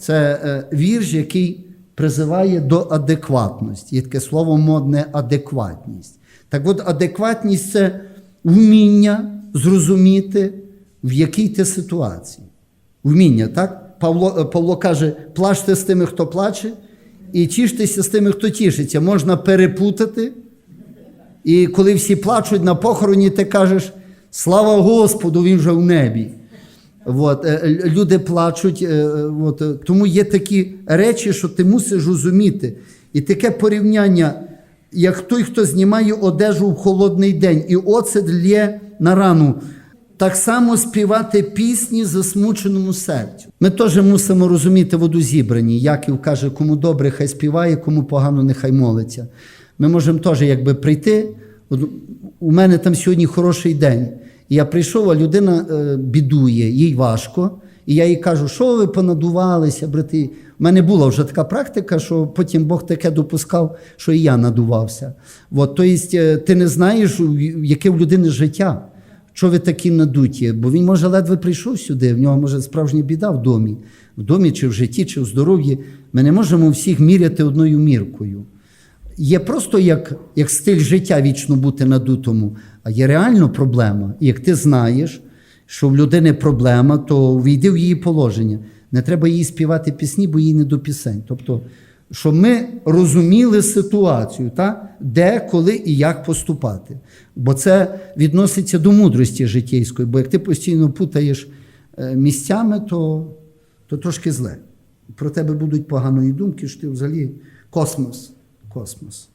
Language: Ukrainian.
Це е, вірш, який призиває до адекватності. Є таке слово модне адекватність. Так от, адекватність це вміння зрозуміти, в якій ти ситуації. Вміння, так? Павло, е, Павло каже: плачте з тими, хто плаче, і тіштеся з тими, хто тішиться. Можна перепутати. І коли всі плачуть на похороні, ти кажеш: слава Господу, він вже в небі. От, е, е, люди плачуть, е, от, тому є такі речі, що ти мусиш розуміти. І таке порівняння, як той, хто знімає одежу в холодний день, і оцет лє на рану. Так само співати пісні засмученому серцю. Ми теж мусимо розуміти воду зібрані. Яків каже, кому добре, хай співає, кому погано, нехай молиться. Ми можемо теж якби прийти. У мене там сьогодні хороший день. Я прийшов, а людина е, бідує, їй важко. І я їй кажу, що ви понадувалися, брати. У мене була вже така практика, що потім Бог таке допускав, що і я надувався. От, тобто, ти не знаєш, яке в людини життя. Що ви такі надуті? Бо він, може, ледве прийшов сюди, в нього може справжня біда в домі, в домі, чи в житті, чи в здоров'ї. Ми не можемо всіх міряти одною міркою. Є просто як, як стиль життя вічно бути надутому, а є реально проблема. І як ти знаєш, що в людини проблема, то війди в її положення. Не треба їй співати пісні, бо їй не до пісень. Тобто, щоб ми розуміли ситуацію, та? де, коли і як поступати. Бо це відноситься до мудрості життєйської, бо як ти постійно путаєш е, місцями, то, то трошки зле. Про тебе будуть поганої думки, що ти взагалі космос. Космос.